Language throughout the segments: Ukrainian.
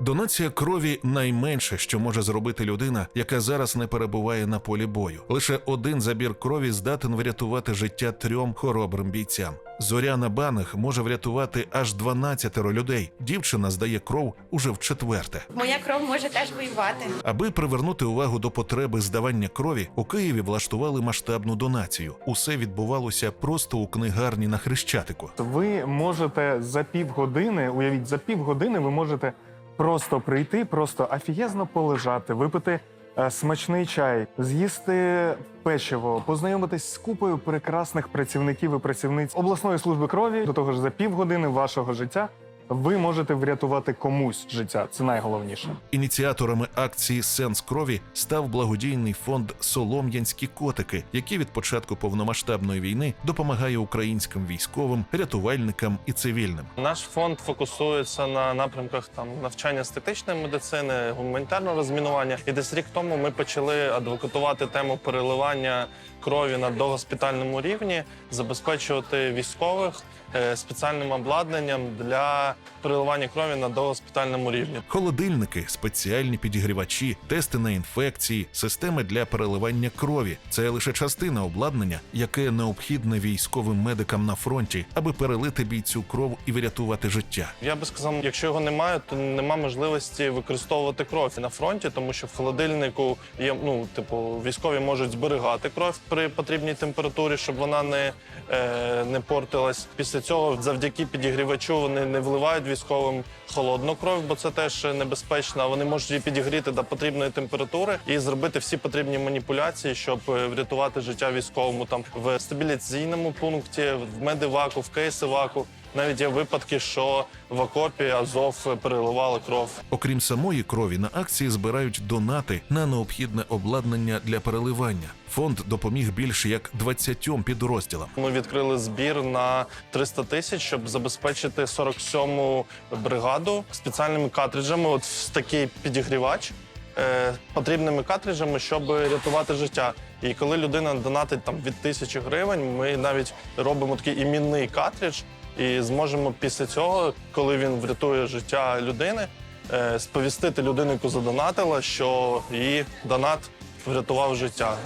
Донація крові найменше, що може зробити людина, яка зараз не перебуває на полі бою. Лише один забір крові здатен врятувати життя трьом хоробрим бійцям. Зоряна Баних може врятувати аж 12 людей. Дівчина здає кров уже в четверте. Моя кров може теж воювати. Аби привернути увагу до потреби здавання крові, у Києві влаштували масштабну донацію. Усе відбувалося просто у книгарні на Хрещатику. Ви можете за півгодини, уявіть, за півгодини ви можете просто прийти, просто афієзно полежати, випити е, смачний чай, з'їсти печиво, познайомитись з купою прекрасних працівників і працівниць обласної служби крові. До того ж, за півгодини вашого життя ви можете врятувати комусь життя. Це найголовніше. Ініціаторами акції Сенс крові став благодійний фонд Солом'янські котики, який від початку повномасштабної війни допомагає українським військовим, рятувальникам і цивільним. Наш фонд фокусується на напрямках там навчання естетичної медицини, гуманітарного розмінування. І десь рік тому ми почали адвокатувати тему переливання крові на догоспітальному рівні, забезпечувати військових е, спеціальним обладнанням для переливання крові на догоспітальному рівні. Холодильники, спеціальні підігрівачі, тести на інфекції, системи для переливання крові це лише частина обладнання, яке необхідне військовим медикам на фронті, аби перелити бійцю кров і врятувати життя. Я би сказав, якщо його немає, то нема можливості використовувати кров на фронті, тому що в холодильнику є ну, типу, військові можуть зберігати кров при потрібній температурі, щоб вона не, е, не портилась. Після цього, завдяки підігрівачу, вони не вливають військовим холодну кров, бо це теж небезпечно. Вони можуть її підігріти до потрібної температури і зробити всі потрібні маніпуляції, щоб е, врятувати життя військовому там в стабілізаційному пункті, в медиваку, в кейсиваку. Навіть є випадки, що в окопі Азов переливали кров. Окрім самої крові, на акції збирають донати на необхідне обладнання для переливання. Фонд допоміг більше як 20 підрозділам. Ми відкрили збір на 300 тисяч, щоб забезпечити 47-му бригаду спеціальними картриджами. От такий підігрівач. е, Потрібними картриджами, щоб рятувати життя. І коли людина донатить там від тисячі гривень, ми навіть робимо такий імінний картридж, і зможемо після цього, коли він врятує життя людини, е, сповістити людину, яку задонатила, що її донат врятував життя.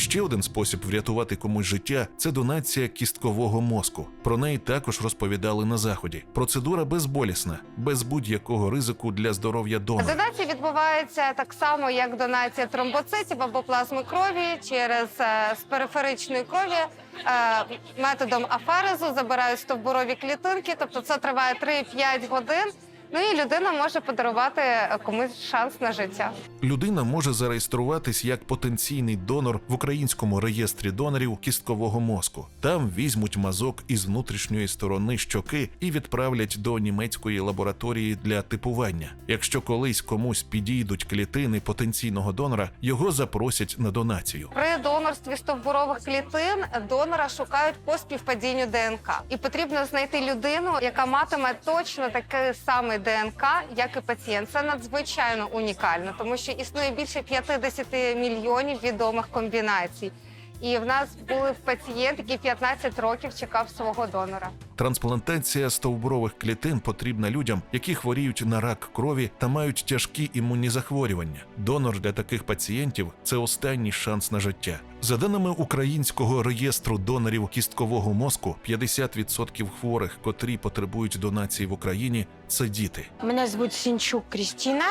Ще один спосіб врятувати комусь життя це донація кісткового мозку. Про неї також розповідали на заході. Процедура безболісна, без будь-якого ризику для здоров'я донора. Донація відбувається так само, як донація тромбоцитів або плазми крові через е, з периферичної крові е, методом аферезу забирають стовбурові клітинки, тобто це триває 3-5 годин. Ну і людина може подарувати комусь шанс на життя. Людина може зареєструватись як потенційний донор в українському реєстрі донорів кісткового мозку. Там візьмуть мазок із внутрішньої сторони щоки і відправлять до німецької лабораторії для типування. Якщо колись комусь підійдуть клітини потенційного донора, його запросять на донацію. При донорстві стовбурових клітин донора шукають по співпадінню ДНК, і потрібно знайти людину, яка матиме точно такий самий ДНК, як і пацієнт. Це надзвичайно унікально, тому що існує більше 50 мільйонів відомих комбінацій. І в нас був пацієнт, який 15 років чекав свого донора. Трансплантація стовбурових клітин потрібна людям, які хворіють на рак крові та мають тяжкі імунні захворювання. Донор для таких пацієнтів це останній шанс на життя. За даними українського реєстру донорів кісткового мозку, 50% хворих, котрі потребують донації в Україні, це діти. Мене звуть Сінчук Крістіна.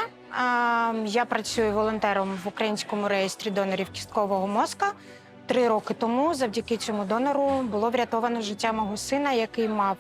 Я працюю волонтером в українському реєстрі донорів кісткового мозка. Три роки тому, завдяки цьому донору, було врятовано життя мого сина, який мав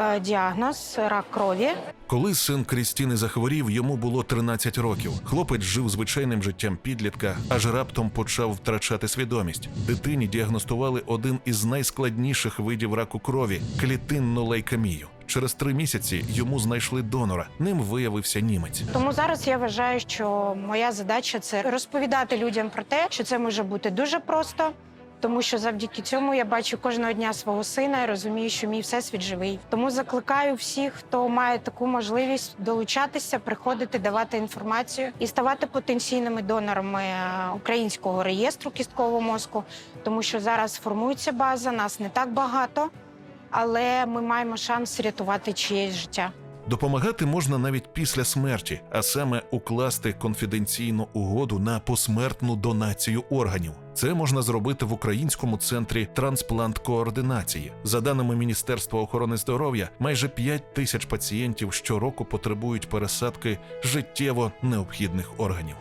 е, діагноз рак крові. Коли син Крістіни захворів, йому було 13 років. Хлопець жив звичайним життям підлітка, аж раптом почав втрачати свідомість. Дитині діагностували один із найскладніших видів раку крові клітинну лейкемію. Через три місяці йому знайшли донора. Ним виявився німець. Тому зараз я вважаю, що моя задача це розповідати людям про те, що це може бути дуже просто. Тому що завдяки цьому я бачу кожного дня свого сина і розумію, що мій всесвіт живий. Тому закликаю всіх, хто має таку можливість долучатися, приходити, давати інформацію і ставати потенційними донорами е, українського реєстру кісткового мозку, тому що зараз формується база, нас не так багато, але ми маємо шанс рятувати чиєсь життя. Допомагати можна навіть після смерті, а саме укласти конфіденційну угоду на посмертну донацію органів. Це можна зробити в українському центрі трансплант координації. За даними Міністерства охорони здоров'я, майже 5 тисяч пацієнтів щороку потребують пересадки життєво необхідних органів.